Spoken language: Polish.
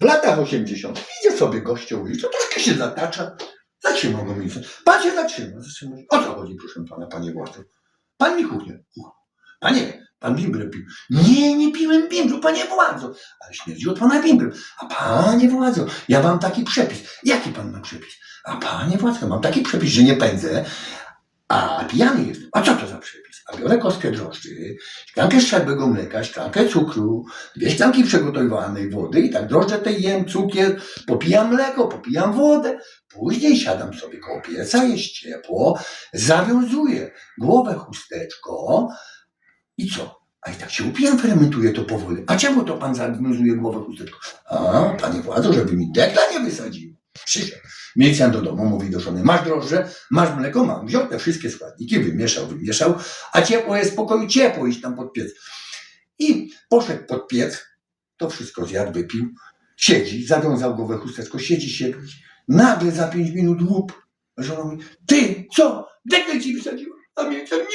w latach 80. Idzie sobie gościu uliczą, troszkę się zatacza, zatrzymał go minister. Pan się zatrzyma, zatrzyma. O co chodzi, proszę pana, panie władco? Pan mi kuchnie. Panie, pan bimbrę pił. Nie, nie piłem bimbru, panie władzo. Ale śmierdzi od pana bimbrem. A panie władzo, ja mam taki przepis. Jaki pan ma przepis? A panie władzo, mam taki przepis, że nie pędzę, a pijany jestem. A co to za przepis? A biorę kostkę drożdży, szklankę szczerbego mleka, szklankę cukru, dwie szklanki przygotowanej wody i tak drożdże tej jem, cukier, popijam mleko, popijam wodę. Później siadam sobie koło pieca, jest ciepło, zawiązuję głowę chusteczką i co? A i tak się upijam, fermentuję to powoli. A czemu to pan zawiązuje głowę chusteczką? A, panie władzo, żeby mi dekla nie wysadził. Przyszedł. Milicjant do domu mówi do żony, masz drożdże, masz mleko, mam. Wziął te wszystkie składniki, wymieszał, wymieszał, a ciepło jest w pokoju, ciepło, iść tam pod piec. I poszedł pod piec, to wszystko zjadł, wypił, siedzi, zawiązał głowę chusteczką, siedzi, siedzi. Nagle za pięć minut łup. Żona mówi, ty, co? Dekel ci wysadziła? A milicjant!